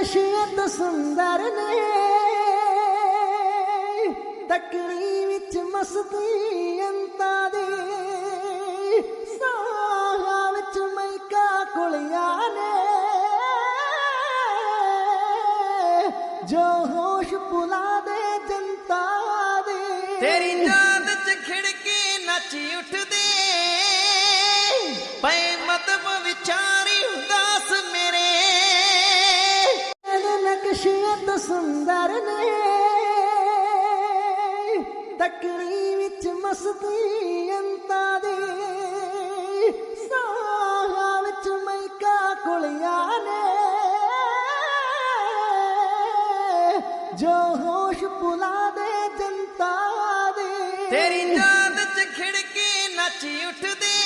விஷயத்த சுந்தரனே தக்கிணி விச்சு மசதி எந்தாதே சாகா விச்சு மைக்கா குளியானே ஜோ ஹோஷ் புலாதே ஜந்தாதே தெரிந்தா ਨਕਸ਼ੀਆਂ ਸੁੰਦਰ ਨੇ। ਤਕੜੀ ਵਿੱਚ ਮਸਤੀ ਅੰਤਾਂ ਦੀ। ਸਾਹਾਂ ਵਿੱਚ ਮੈਕਾ ਕੁਲੀਆਂ ਨੇ। ਜੋ ਹੋਸ਼ ਭੁਲਾ ਦੇ ਜਨਤਾ ਦੇ। ਤੇਰੀ ਯਾਦ ਚ ਖਿੜਕੀ ਨੱਚ ਉੱਠਦੇ।